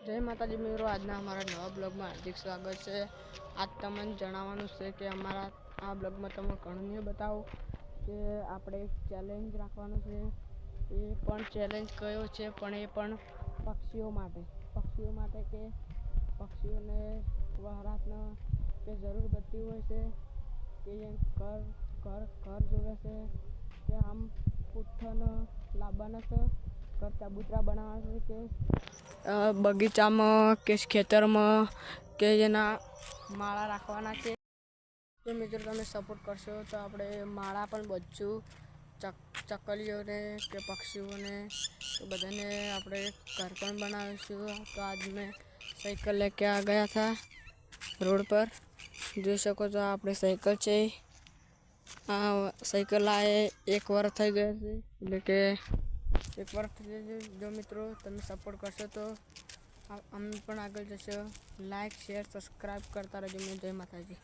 જય માતાજી મિત્રો, આજના અમારા નવા બ્લોગમાં હાર્દિક સ્વાગત છે. આજ તમને જણાવવાનું છે કે અમારા આ બ્લોગમાં તમે ઘણું બતાવો કે આપણે એક ચેલેન્જ રાખવાનું છે. એ પણ ચેલેન્જ કયો છે પણ એ પણ પક્ષીઓ માટે. પક્ષીઓ માટે કે પક્ષીઓને વહરાતના કે જરૂર પડતી હોય છે, કે ઘર ઘર ઘર જોવે છે, કે આમ પુઠ્ઠાને લાવવાના છે ઘર ચાબૂતરા બનાવવાનું છે. કે બગીચામાં કે ખેતરમાં કે એના માળા રાખવાના છે. તો મિત્રો તમે સપોર્ટ કરશો તો આપણે માળા પણ બચશું ચક, ચકલીઓને કે પક્ષીઓને તો બધાને આપણે ઘર પણ બનાવીશું. તો આજ મેં સાયકલ લેકે આ ગયા હતા રોડ પર. જોઈ શકો છો આપણે સાયકલ છે. આ સાયકલ આ એક વાર થઈ ગયા છે એટલે કે એક વર્ષ થઈ જાય છે જો મિત્રો, તમે સપોર્ટ કરશો તો અમે પણ આગળ જશો. લાઈક શેર સબસ્ક્રાઈબ કરતા રહેજો. જય માતાજી.